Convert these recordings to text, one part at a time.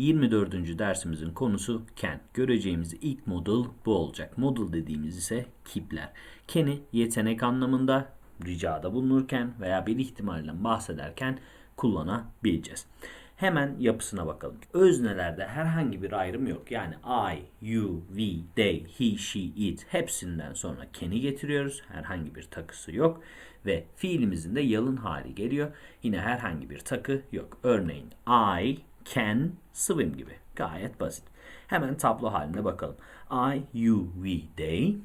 24. dersimizin konusu can. Göreceğimiz ilk modul bu olacak. Modul dediğimiz ise kipler. Can'i yetenek anlamında ricada bulunurken veya bir ihtimalden bahsederken kullanabileceğiz. Hemen yapısına bakalım. Öznelerde herhangi bir ayrım yok. Yani I, you, we, they, he, she, it hepsinden sonra can'i getiriyoruz. Herhangi bir takısı yok. Ve fiilimizin de yalın hali geliyor. Yine herhangi bir takı yok. Örneğin I can swim gibi. Gayet basit. Hemen tablo haline bakalım. I, you, we, they,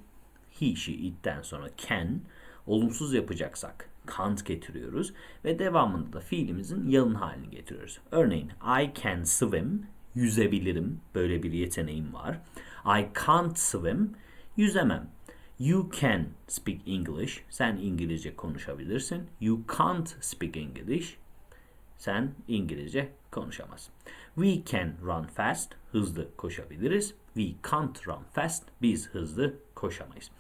he, she, it'ten sonra can. Olumsuz yapacaksak can't getiriyoruz ve devamında da fiilimizin yalın halini getiriyoruz. Örneğin I can swim, yüzebilirim. Böyle bir yeteneğim var. I can't swim, yüzemem. You can speak English. Sen İngilizce konuşabilirsin. You can't speak English. Sen İngilizce konuşamazsın. We can run fast. Hızlı koşabiliriz. We can't run fast. Biz hızlı koşamayız.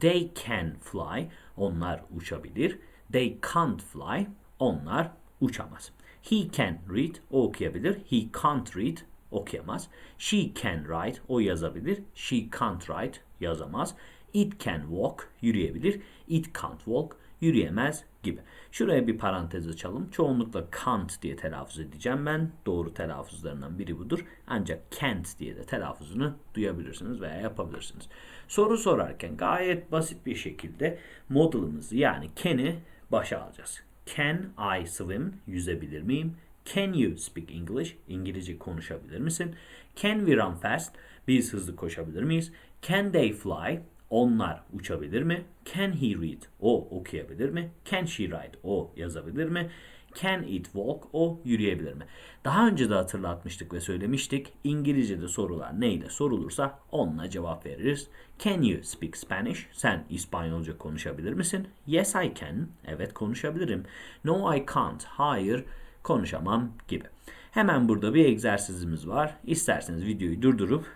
They can fly. Onlar uçabilir. They can't fly. Onlar uçamaz. He can read. O okuyabilir. He can't read. Okuyamaz. She can write. O yazabilir. She can't write. Yazamaz. It can walk. Yürüyebilir. It can't walk. Yürüyemez gibi. Şuraya bir parantez açalım. Çoğunlukla can't diye telaffuz edeceğim ben. Doğru telaffuzlarından biri budur. Ancak can't diye de telaffuzunu duyabilirsiniz veya yapabilirsiniz. Soru sorarken gayet basit bir şekilde model'ımızı yani can'i başa alacağız. Can I swim? Yüzebilir miyim? Can you speak English? İngilizce konuşabilir misin? Can we run fast? Biz hızlı koşabilir miyiz? Can they fly? Onlar uçabilir mi? Can he read? O okuyabilir mi? Can she write? O yazabilir mi? Can it walk? O yürüyebilir mi? Daha önce de hatırlatmıştık ve söylemiştik. İngilizce'de sorular neyle sorulursa onunla cevap veririz. Can you speak Spanish? Sen İspanyolca konuşabilir misin? Yes I can. Evet konuşabilirim. No I can't. Hayır konuşamam gibi. Hemen burada bir egzersizimiz var. İsterseniz videoyu durdurup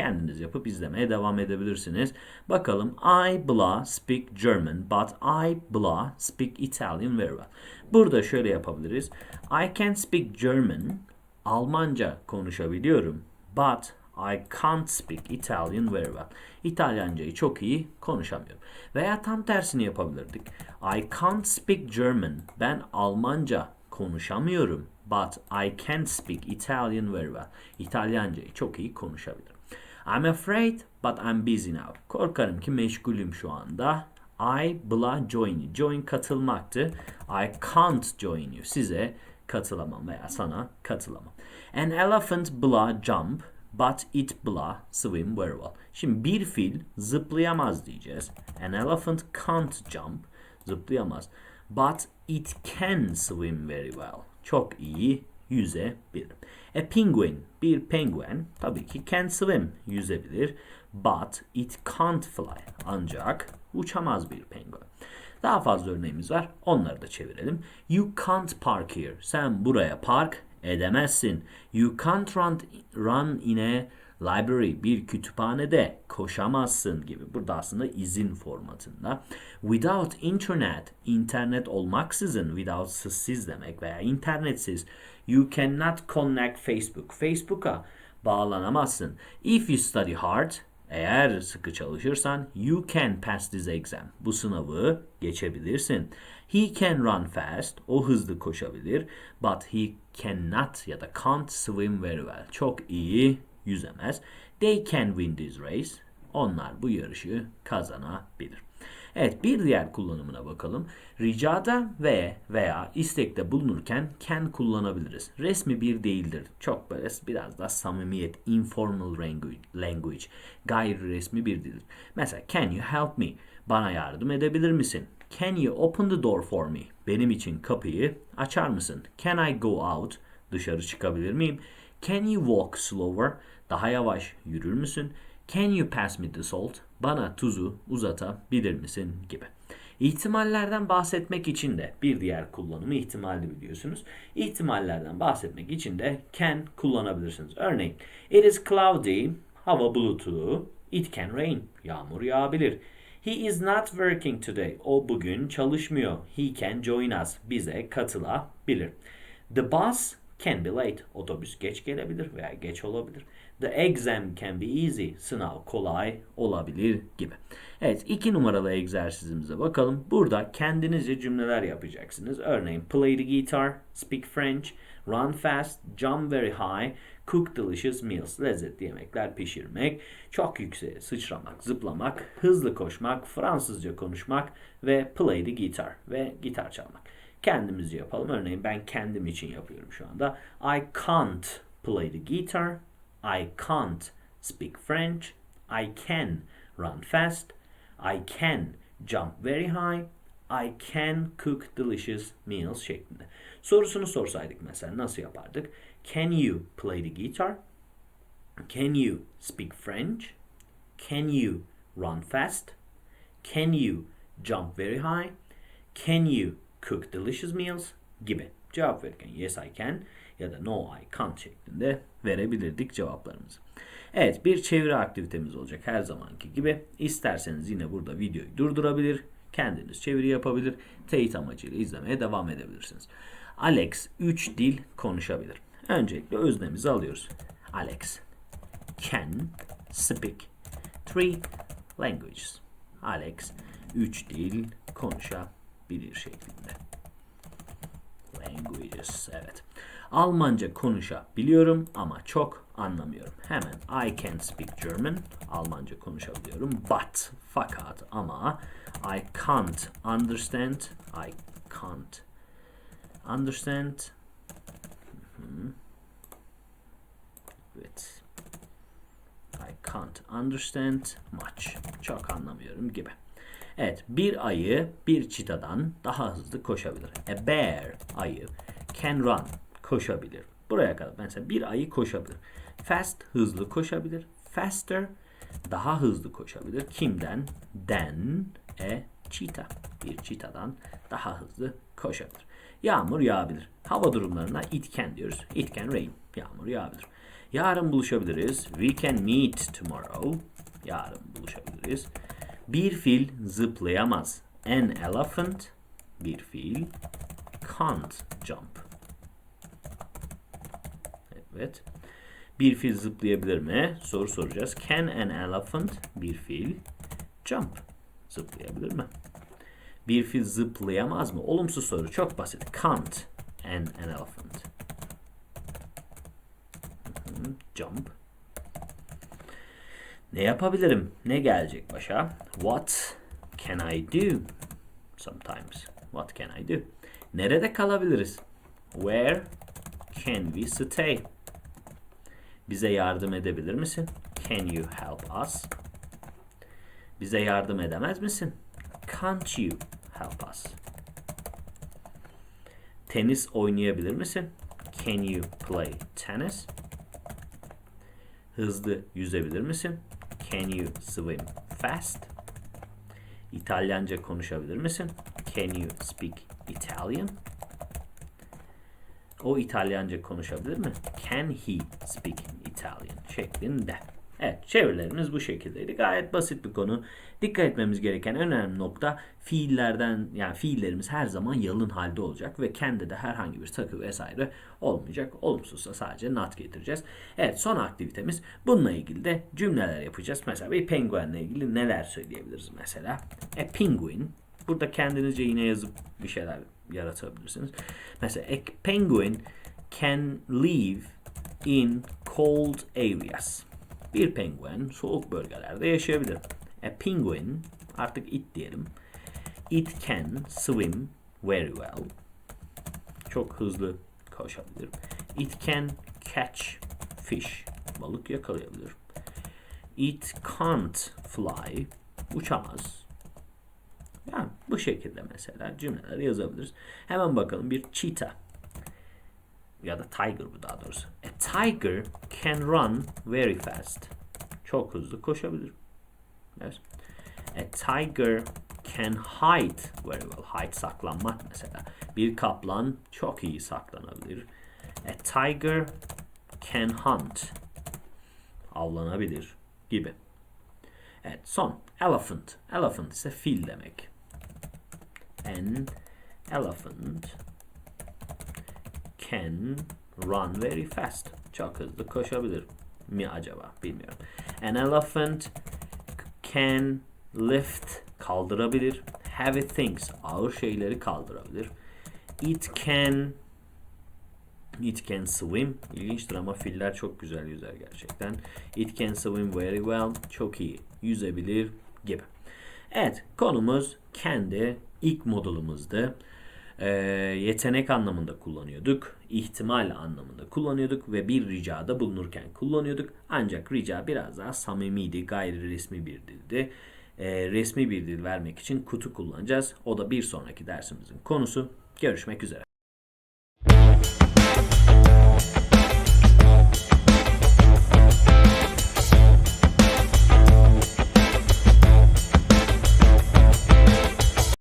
kendiniz yapıp izlemeye devam edebilirsiniz. Bakalım I blah speak German but I blah speak Italian very well. Burada şöyle yapabiliriz. I can speak German. Almanca konuşabiliyorum. But I can't speak Italian very well. İtalyancayı çok iyi konuşamıyorum. Veya tam tersini yapabilirdik. I can't speak German. Ben Almanca konuşamıyorum. But I can speak Italian very well. İtalyancayı çok iyi konuşabilirim. I'm afraid but I'm busy now. Korkarım ki meşgulüm şu anda. I blah join you. Join katılmaktı. I can't join you. Size katılamam veya sana katılamam. An elephant blah jump but it blah swim very well. Şimdi bir fil zıplayamaz diyeceğiz. An elephant can't jump. Zıplayamaz. But it can swim very well. Çok iyi yüzebilir. A penguin, bir penguen tabii ki can swim, yüzebilir. But it can't fly. Ancak uçamaz bir penguen. Daha fazla örneğimiz var. Onları da çevirelim. You can't park here. Sen buraya park edemezsin. You can't run, run in a library. Bir kütüphanede koşamazsın gibi. Burada aslında izin formatında. Without internet, internet olmaksızın, without siz demek veya internetsiz. You cannot connect Facebook. Facebook'a bağlanamazsın. If you study hard, eğer sıkı çalışırsan you can pass this exam. Bu sınavı geçebilirsin. He can run fast. O hızlı koşabilir. But he cannot ya da can't swim very well. Çok iyi yüzemez. They can win this race. Onlar bu yarışı kazanabilir. Evet bir diğer kullanımına bakalım. Ricada ve veya istekte bulunurken can kullanabiliriz. Resmi bir değildir. Çok böyle biraz da samimiyet, informal language, gayri resmi bir dildir. Mesela can you help me? Bana yardım edebilir misin? Can you open the door for me? Benim için kapıyı açar mısın? Can I go out? Dışarı çıkabilir miyim? Can you walk slower? Daha yavaş yürür müsün? Can you pass me the salt? Bana tuzu uzatabilir misin gibi. İhtimallerden bahsetmek için de bir diğer kullanımı ihtimalli biliyorsunuz. İhtimallerden bahsetmek için de can kullanabilirsiniz. Örneğin it is cloudy, hava bulutlu, it can rain, yağmur yağabilir. He is not working today. O bugün çalışmıyor. He can join us. Bize katılabilir. The bus Can be late. Otobüs geç gelebilir veya geç olabilir. The exam can be easy. Sınav kolay olabilir gibi. Evet iki numaralı egzersizimize bakalım. Burada kendinizce cümleler yapacaksınız. Örneğin play the guitar, speak French, run fast, jump very high, cook delicious meals. Lezzetli yemekler pişirmek, çok yükseğe sıçramak, zıplamak, hızlı koşmak, Fransızca konuşmak ve play the guitar ve gitar çalmak. Kendimizce yapalım. Örneğin ben kendim için yapıyorum şu anda. I can't play the guitar. I can't speak French. I can run fast. I can jump very high. I can cook delicious meals şeklinde. Sorusunu sorsaydık mesela nasıl yapardık? Can you play the guitar? Can you speak French? Can you run fast? Can you jump very high? Can you cook delicious meals? gibi cevap verirken yes I can ya da no I can't şeklinde verebilirdik cevaplarımızı. Evet bir çeviri aktivitemiz olacak her zamanki gibi. İsterseniz yine burada videoyu durdurabilir, kendiniz çeviri yapabilir, teyit amacıyla izlemeye devam edebilirsiniz. Alex 3 dil konuşabilir. Öncelikle öznemizi alıyoruz. Alex can speak three languages. Alex 3 dil konuşabilir şeklinde. Languages, evet. Almanca konuşabiliyorum ama çok anlamıyorum. Hemen I can speak German. Almanca konuşabiliyorum. But, fakat ama I can't understand. I can't understand. Evet. I can't understand much. Çok anlamıyorum gibi. Evet, bir ayı bir çitadan daha hızlı koşabilir. A bear ayı can run koşabilir. Buraya kadar mesela bir ayı koşabilir. Fast hızlı koşabilir. Faster daha hızlı koşabilir. Kimden? Than a cheetah. Bir çitadan daha hızlı koşabilir. Yağmur yağabilir. Hava durumlarına it can diyoruz. It can rain. Yağmur yağabilir. Yarın buluşabiliriz. We can meet tomorrow. Yarın buluşabiliriz. Bir fil zıplayamaz. An elephant bir fil can't jump. Evet. Bir fil zıplayabilir mi? Soru soracağız. Can an elephant bir fil jump? Zıplayabilir mi? Bir fil zıplayamaz mı? Olumsuz soru. Çok basit. Can't an, an elephant. Jump. Ne yapabilirim? Ne gelecek başa? What can I do? Sometimes. What can I do? Nerede kalabiliriz? Where can we stay? Bize yardım edebilir misin? Can you help us? Bize yardım edemez misin? Can't you help us? Tenis oynayabilir misin? Can you play tennis? Hızlı yüzebilir misin? Can you swim fast? İtalyanca konuşabilir misin? Can you speak Italian? O İtalyanca konuşabilir mi? Can he speak Italian? şeklinde. Evet çevirilerimiz bu şekildeydi. Gayet basit bir konu. Dikkat etmemiz gereken önemli nokta fiillerden yani fiillerimiz her zaman yalın halde olacak ve kendi de herhangi bir takı vesaire olmayacak. Olumsuzsa sadece not getireceğiz. Evet son aktivitemiz bununla ilgili de cümleler yapacağız. Mesela bir penguenle ilgili neler söyleyebiliriz mesela? A penguin Burada kendinizce yine yazıp bir şeyler yaratabilirsiniz. Mesela a penguin can live in cold areas. Bir penguen soğuk bölgelerde yaşayabilir. A penguin artık it diyelim. It can swim very well. Çok hızlı koşabilir. It can catch fish. Balık yakalayabilir. It can't fly. Uçamaz. Yani bu şekilde mesela cümleler yazabiliriz. Hemen bakalım bir cheetah ya da tiger bu daha doğrusu. A tiger can run very fast. Çok hızlı koşabilir. Evet. A tiger can hide very well. Hide saklanmak mesela. Bir kaplan çok iyi saklanabilir. A tiger can hunt. Avlanabilir gibi. Evet son. Elephant. Elephant ise fil demek. An elephant can run very fast. Çok hızlı koşabilir mi acaba bilmiyorum. An elephant can lift kaldırabilir. Heavy things ağır şeyleri kaldırabilir. It can It can swim. İlginçtir ama filler çok güzel yüzer gerçekten. It can swim very well. Çok iyi yüzebilir gibi. Evet konumuz kendi ilk modulumuzdu. Ee, yetenek anlamında kullanıyorduk. ihtimal anlamında kullanıyorduk ve bir ricada bulunurken kullanıyorduk. Ancak rica biraz daha samimiydi, gayri resmi bir dildi. Ee, resmi bir dil vermek için kutu kullanacağız. O da bir sonraki dersimizin konusu. Görüşmek üzere.